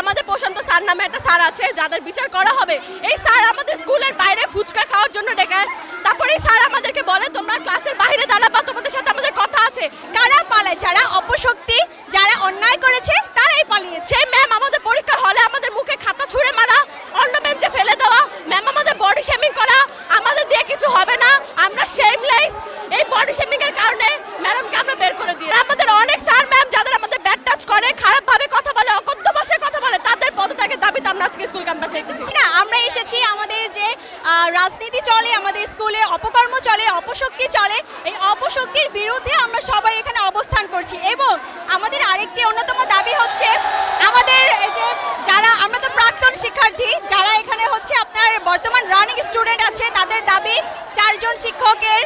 আমাদের প্রশান্ত স্যার নামে একটা স্যার আছে, যাদের বিচার করা হবে। এই স্যার আমাদের স্কুলের বাইরে ফুচকা খাওয়ার জন্য ডেকে তারপরে স্যার আমাদেরকে বলে, তোমরা ক্লাসের বাইরে দাঁড়াবা তোমাদের সাথে আমাদের কথা আছে কারা পালায় যারা অপশক্তি যারা অন্যায় করেছে তারাই পালিয়েছে সেই ম্যাম আমাদের পরীক্ষার হলে আমাদের মুখে খাতা ছুঁড়ে মারা অন্য বেঞ্চে ফেলে দেওয়া ম্যাম আমাদের বডি শেমিং করা আমাদের দিয়ে কিছু হবে না আমরা শেমলেস এই বডি শেমিং এর কারণে ম্যাডামকে আমরা বের করে দিই আমাদের অনেক স্যার ম্যাম যাদের আমাদের ব্যাড টাচ করে খারাপ ভাবে কথা বলে অকথ্য ভাষায় কথা বলে তাদের পদত্যাগের দাবিতে আমরা আজকে স্কুল ক্যাম্পাসে এসেছি না, আমরা এসেছি আমাদের যে রাজনীতি চলে, আমাদের স্কুলে অপকর্ম চলে, অপশক্তি চলে, এই অপশক্তির বিরুদ্ধে আমরা সবাই এখানে অবস্থান করছি। এবং আমাদের আরেকটি অন্যতম দাবি হচ্ছে, আমাদের যে যারা, আমরা তো প্রাক্তন শিক্ষার্থী, যারা এখানে হচ্ছে আপনার বর্তমান রানিং স্টুডেন্ট আছে, তাদের দাবি চারজন শিক্ষকের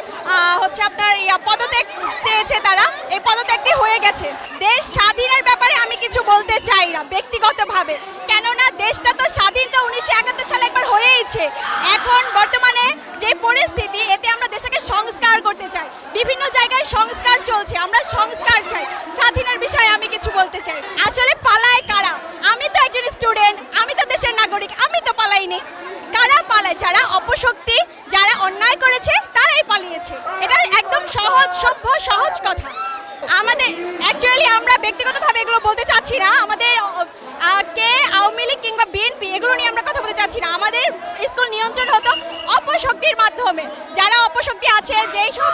হচ্ছে আপনার পদত্যাগ চেয়েছে তারা, এই পদত্যাগটি হয়ে গেছে। দেশ স্বাধীনের ব্যাপারে আমি কিছু বলতে চাই না, ব্যক্তিগতভাবে। কেননা দেশটা তো স্বাধীন তো উনিশশো একাত্তর সালে একবার হয়েইছে। এখন বর্তমানে যে পরিস্থিতি, এতে আমরা দেশটাকে সংস্কার করতে চাই। বিভিন্ন জায়গায় সংস্কার চলছে, আমরা সংস্কার চাই। স্বাধীনের বিষয়ে আমি কিছু বলতে চাই। আসলে পালায় কারা? আমি তো একজন স্টুডেন্ট আমি তো দেশের নাগরিক, আমি তো পালাইনি। কারা পালায়? যারা অপশক্তি, যারা অন্যায় করেছে, তারাই পালিয়েছে। এটা একদম সহজ, সভ্য, সহজ কথা। আমাদের অ্যাকচুয়ালি আমরা ব্যক্তিগতভাবে এগুলো বলতে চাচ্ছি না অপশক্তি আছে, যেই সব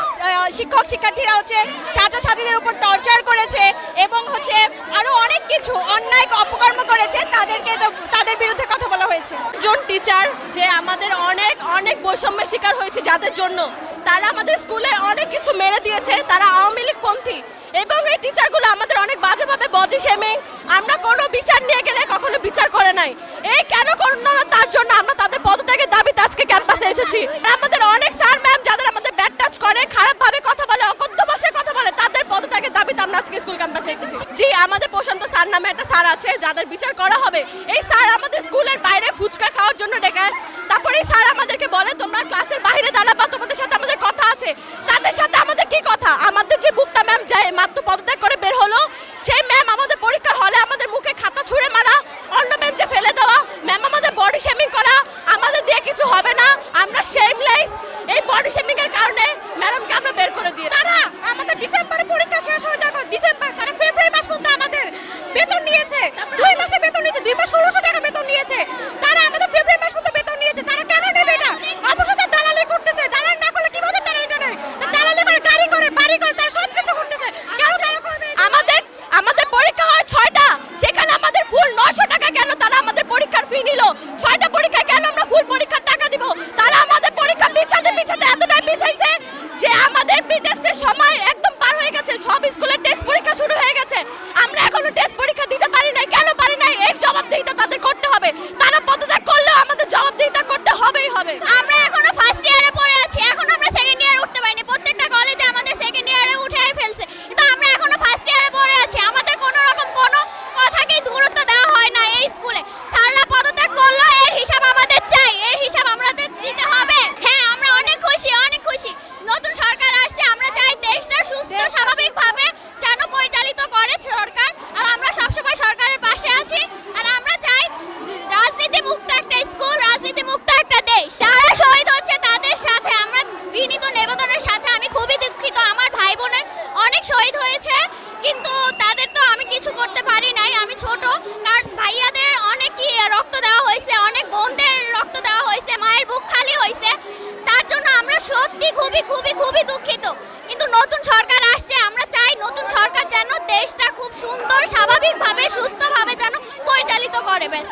শিক্ষক শিক্ষার্থীরা হচ্ছে ছাত্রছাত্রীদের উপর টর্চার করেছে এবং হচ্ছে আরও অনেক কিছু অন্যায় অপকর্ম করেছে, তাদেরকে তাদের বিরুদ্ধে কথা বলা হয়েছে। একজন টিচার যে আমাদের অনেক অনেক বৈষম্যের শিকার হয়েছে যাদের জন্য, তারা আমাদের স্কুলে অনেক কিছু মেরে দিয়েছে, তারা আওয়ামী লীগ পন্থী এবং এই টিচারগুলো আমাদের অনেক বাজেভাবে বডি শেমিং আমরা কোনো বিচার নিয়ে গেলে কখনো বিচার করে নাই এই কেন করল না তার জন্য আমরা তাদের পদত্যাগের দাবিতে আজকে ক্যাম্পাসে এসেছি আমাদের অনেক স্যার ম্যাম যাদের আমাদের ব্যাড টাচ করে খারাপভাবে কথা বলে অকথ্য ভাষায় কথা বলে তাদের পদত্যাগের দাবিতে আমরা আজকে স্কুল ক্যাম্পাসে এসেছি জি আমাদের প্রশান্ত স্যার নামে একটা স্যার আছে, যাদের বিচার করা হবে। এই স্যার আমাদের স্কুলের বাইরে ফুচকা খাওয়ার জন্য ডেকে তারপরে এই স্যার আমাদেরকে বলে, তোমরা ক্লাসের বাইরে দাঁড়াবা, তোমাদের সাথে আমাদের কথা আছে। তাদের সাথে আমাদের কি কথা আমাদের যে বুকটা ম্যাম যায় মাত্র পদত্যাগ করে বের হলো সেই ম্যাম আমাদের পরীক্ষার হলে আমাদের মুখে খাতা ছুঁড়ে মারা অন্য বেঞ্চে ফেলে দেওয়া ম্যাম আমাদের বডি শেমিং করা আমাদের দিয়ে কিছু হবে না আমরা শেমলেস এই বডি শেমিং এর কারণে ম্যাডামকে আমরা বের করে দিই তারা আমাদের ডিসেম্বরে পরীক্ষা শেষ হয়ে যাওয়ার পর ডিসেম্বর তারা ফেব্রুয়ারি মাস পর্যন্ত আমাদের বেতন নিয়েছে দুই মাসে বেতন নিয়েছে দুই মাস ষোলোশো টাকা বেতন নিয়েছে তারা আমাদের ফেব্রুয়ারি মাস পর্যন্ত বেতন নিয়েছে তারা কেন নেবে এটা অবশ্যই দালালি করতেছে দালাল না করলে কীভাবে তারা এটা নেয় তা দালালি করে গাড়ি করে বাড়ি করে তারা সব কিছু করতেছে কেন তারা করবে এটা? আমাদের আমাদের পরীক্ষা হয় ছয়টা সেখানে আমাদের ফুল নশো টাকা কেন তারা আমাদের পরীক্ষার ফি নিল ছয়টা পরীক্ষায় কেন আমরা ফুল পরীক্ষার টাকা দিব তারা আমাদের পরীক্ষা পিছাতে পিছাতে এতটাই পিছাইছে যে আমাদের প্রি টেস্টের সময় একদম পার হয়ে গেছে সব স্কুলের টেস্ট পরীক্ষা শুরু হয়ে গেছে আমরা এখনও টেস্ট পরীক্ষা দিতে পারি নাই কেন পারি নাই এর জবাবদিহিতা তাদের করতে হবে তারা পদত্যাগ করলেও আমাদের জবাবদিহিতা করতে হবেই হবে আমরা এখনও ফার্স্ট ইয়ারে পড়ে আছি এখন আমরা সেকেন্ড ইয়ারে উঠতে পারিনি প্রত্যেকটা কলেজে আমাদের সেকেন্ড ইয়ারে উঠেই ফেলছে কিন্তু আমরা এখনও ফার্স্ট ইয়ারে পড়ে আছি আমাদের কোনো রকম কোনো কথাকেই গুরুত্ব দেওয়া হয় না এই স্কুলে স্যাররা পদত্যাগ করল এর হিসাব আমাদের চাই এর হিসাব আমাদের দিতে হবে হ্যাঁ আমরা অনেক খুশি অনেক খুশি নতুন সরকার আসছে আমরা চাই দেশটা সুস্থ স্বাভাবিকভাবে যেন পরিচালিত করে সরকার আর আমরা সবসময় সরকারের পাশে আছি আর আমরা চাই রাজনীতি মুক্ত একটা স্কুল রাজনীতি মুক্ত একটা দেশ যারা শহীদ হচ্ছে তাদের সাথে আমরা নিবেদনের সাথে আমি খুবই দুঃখিত, আমার ভাই বোনের অনেক শহীদ হয়েছে, কিন্তু তাদের তো আমি কিছু করতে পারি নাই, আমি ছোট। কারণ ভাইয়াদের অনেকই রক্ত দেওয়া হয়েছে, অনেক বোনদের রক্ত দেওয়া হয়েছে, মায়ের বুক খালি হয়েছে। তার জন্য আমরা সত্যি খুবই খুবই খুবই দুঃখিত। কিন্তু নতুন সরকার আসছে, আমরা চাই নতুন সরকার যেন দেশটা খুব সুন্দর, স্বাভাবিকভাবে, সুস্থভাবে যেন পরিচালিত করে, ব্যাস।